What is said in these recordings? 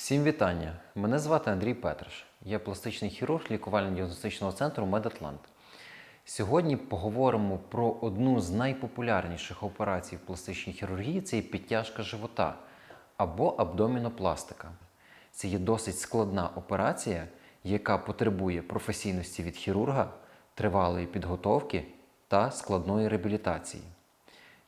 Всім вітання! Мене звати Андрій Петриш. Я пластичний хірург лікувально-діагностичного центру Медатлант. Сьогодні поговоримо про одну з найпопулярніших операцій в пластичній хірургії це є підтяжка живота або абдомінопластика. Це є досить складна операція, яка потребує професійності від хірурга, тривалої підготовки та складної реабілітації.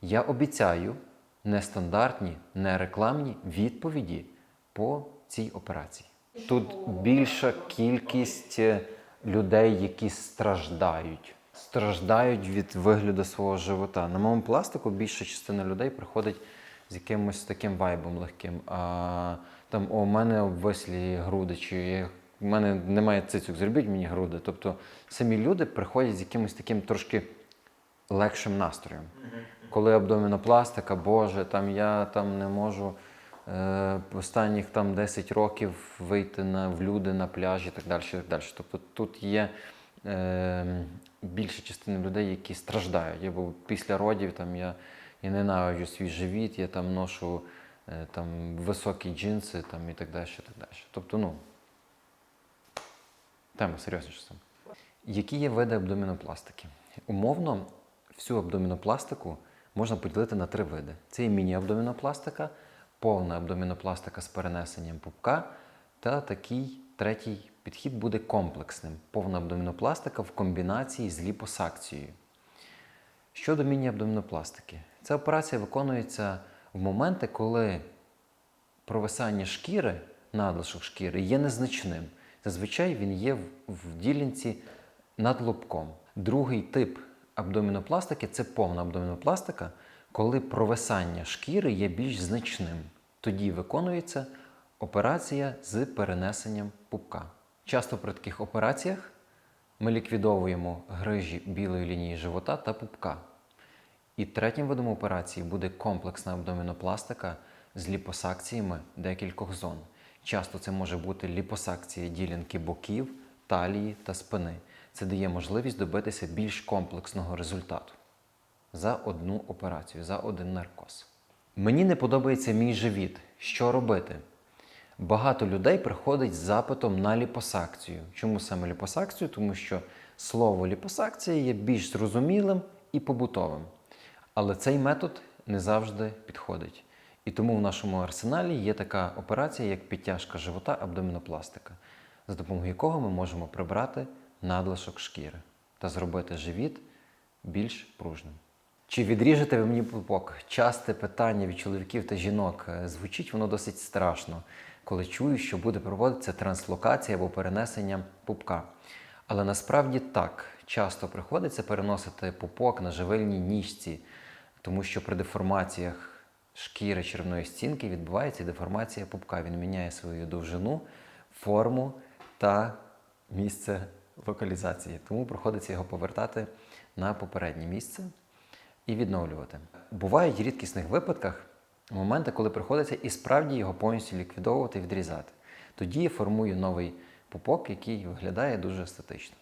Я обіцяю нестандартні, не рекламні відповіді по цій операції. Тут більша кількість е, людей, які страждають. Страждають від вигляду свого живота. На моєму пластику більша частина людей приходить з якимось таким вайбом легким. А там у мене обвислі груди, чи в мене немає цицюк, зробіть мені груди. Тобто самі люди приходять з якимось таким трошки легшим настроєм. Коли абдомінопластика, Боже, там я там не можу останніх там 10 років вийти на, в люди на пляж і так далі. І так далі. Тобто тут є е, більша частина людей, які страждають. Я був після родів, там я, я ненавиджу свій живіт, я там ношу е, там, високі джинси там, і так далі. Так далі. Тобто, ну, тема серйозніша. саме. Які є види абдомінопластики? Умовно, всю абдомінопластику можна поділити на три види: це є міні-абдомінопластика, повна абдомінопластика з перенесенням пупка, та такий третій підхід буде комплексним повна абдомінопластика в комбінації з ліпосакцією. Щодо міні-абдомінопластики, ця операція виконується в моменти, коли провисання шкіри, надлишок шкіри є незначним. Зазвичай він є в, ділянці над лобком. Другий тип абдомінопластики це повна абдомінопластика, коли провисання шкіри є більш значним. Тоді виконується операція з перенесенням пупка. Часто при таких операціях ми ліквідовуємо грижі білої лінії живота та пупка. І третім видом операції буде комплексна абдомінопластика з ліпосакціями декількох зон. Часто це може бути ліпосакція ділянки боків, талії та спини. Це дає можливість добитися більш комплексного результату за одну операцію, за один наркоз. Мені не подобається мій живіт. Що робити? Багато людей приходить з запитом на ліпосакцію. Чому саме ліпосакцію? Тому що слово ліпосакція є більш зрозумілим і побутовим. Але цей метод не завжди підходить. І тому в нашому арсеналі є така операція, як підтяжка живота абдомінопластика, за допомогою якого ми можемо прибрати надлишок шкіри та зробити живіт більш пружним. Чи відріжете ви мені пупок? Часте питання від чоловіків та жінок. Е, Звучить воно досить страшно, коли чую, що буде проводитися транслокація або перенесення пупка. Але насправді так, часто приходиться переносити пупок на живильній ніжці, тому що при деформаціях шкіри черевної стінки відбувається деформація пупка. Він міняє свою довжину, форму та місце локалізації. Тому приходиться його повертати на попереднє місце і відновлювати. Бувають в рідкісних випадках моменти, коли приходиться і справді його повністю ліквідовувати і відрізати. Тоді я формую новий пупок, який виглядає дуже естетично.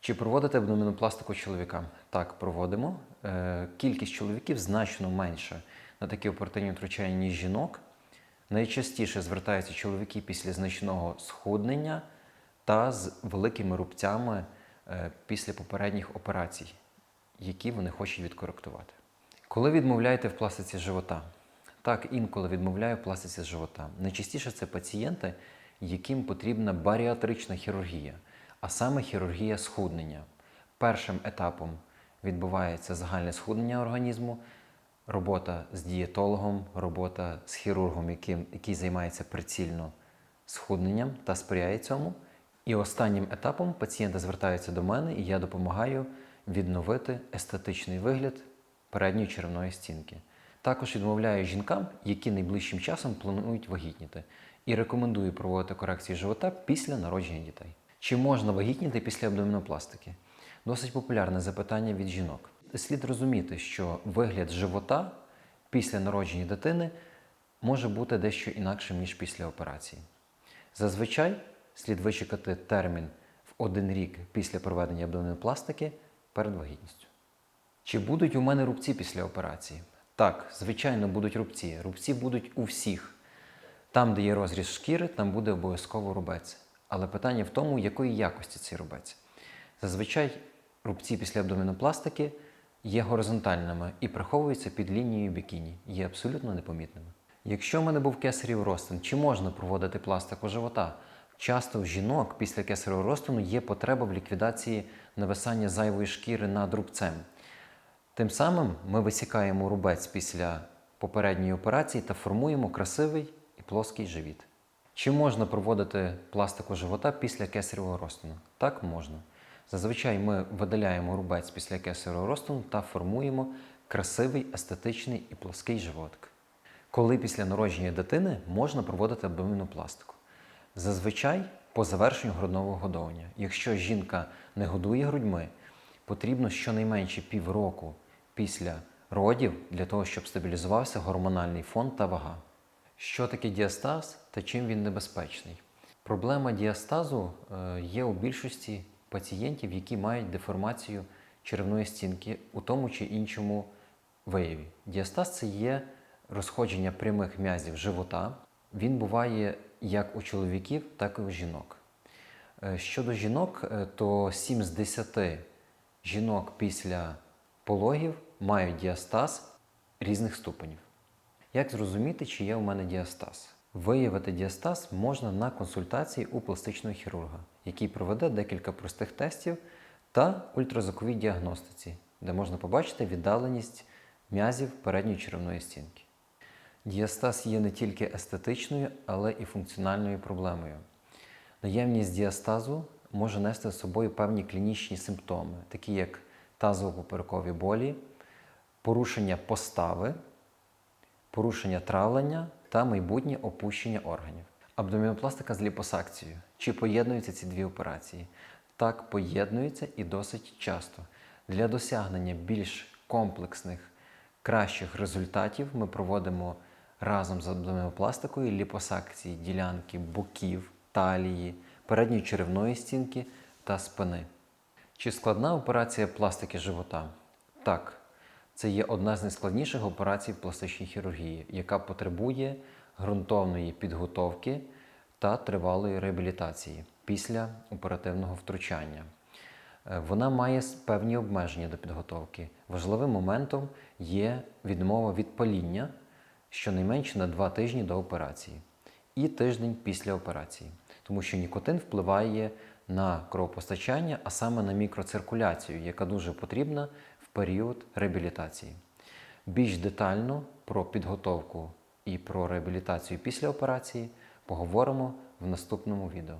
Чи проводите абдомінопластику чоловікам? Так, проводимо. Е, Кількість чоловіків значно менша на такі оперативні втручання, ніж жінок. Найчастіше звертаються чоловіки після значного схуднення та з великими рубцями е, після попередніх операцій, які вони хочуть відкоректувати. Коли відмовляєте в пластиці живота? Так, інколи відмовляю в пластиці живота. Найчастіше це пацієнти, яким потрібна баріатрична хірургія, а саме хірургія схуднення. Першим етапом відбувається загальне схуднення організму, робота з дієтологом, робота з хірургом, яким, який займається прицільно схудненням та сприяє цьому. І останнім етапом пацієнти звертаються до мене, і я допомагаю відновити естетичний вигляд передньої черевної стінки. Також відмовляю жінкам, які найближчим часом планують вагітніти, і рекомендую проводити корекцію живота після народження дітей. Чи можна вагітніти після абдомінопластики? Досить популярне запитання від жінок. Слід розуміти, що вигляд живота після народження дитини може бути дещо інакшим, ніж після операції. Зазвичай слід вичекати термін в один рік після проведення абдомінопластики перед вагітністю. Чи будуть у мене рубці після операції? Так, звичайно, будуть рубці. Рубці будуть у всіх. Там, де є розріз шкіри, там буде обов'язково рубець. Але питання в тому, якої якості цей рубець. Зазвичай рубці після абдомінопластики є горизонтальними і приховуються під лінією бікіні, є абсолютно непомітними. Якщо в мене був кесарів розтин, чи можна проводити пластику живота? Часто в жінок після кесаревого розтину є потреба в ліквідації нависання зайвої шкіри над рубцем. Тим самим ми висікаємо рубець після попередньої операції та формуємо красивий і плоский живіт. Чи можна проводити пластику живота після кесаревого розтину? Так можна. Зазвичай ми видаляємо рубець після кесаревого розтину та формуємо красивий, естетичний і плоский животик. Коли після народження дитини можна проводити абдомінопластику? Зазвичай по завершенню грудного годовання. Якщо жінка не годує грудьми, потрібно щонайменше півроку після родів для того, щоб стабілізувався гормональний фон та вага. Що таке діастаз та чим він небезпечний? Проблема діастазу е, є у більшості пацієнтів, які мають деформацію черевної стінки у тому чи іншому вияві. Діастаз це є розходження прямих м'язів живота. Він буває як у чоловіків, так і у жінок. Е, Щодо жінок, е, то 7 з 10 жінок після пологів мають діастаз різних ступенів. Як зрозуміти, чи є у мене діастаз? Виявити діастаз можна на консультації у пластичного хірурга, який проведе декілька простих тестів та ультразвуковій діагностиці, де можна побачити віддаленість м'язів передньої черевної стінки. Діастаз є не тільки естетичною, але і функціональною проблемою. Наявність діастазу може нести з собою певні клінічні симптоми, такі як тазово-поперекові болі, порушення постави, порушення травлення та майбутнє опущення органів. Абдомінопластика з ліпосакцією. Чи поєднуються ці дві операції? Так, поєднуються і досить часто. Для досягнення більш комплексних, кращих результатів ми проводимо разом з абдомінопластикою ліпосакції ділянки боків, талії, передньої черевної стінки та спини. Чи складна операція пластики живота? Так, це є одна з найскладніших операцій пластичній хірургії, яка потребує ґрунтовної підготовки та тривалої реабілітації після оперативного втручання. Е, Вона має певні обмеження до підготовки. Важливим моментом є відмова від паління щонайменше на 2 тижні до операції і тиждень після операції, тому що нікотин впливає на кровопостачання, а саме на мікроциркуляцію, яка дуже потрібна в період реабілітації. Більш детально про підготовку і про реабілітацію після операції поговоримо в наступному відео.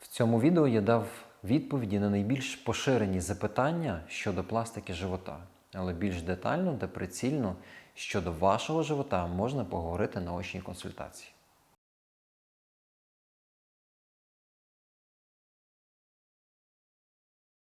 В цьому відео я дав відповіді на найбільш поширені запитання щодо пластики живота, але більш детально та прицільно щодо вашого живота можна поговорити на очній консультації.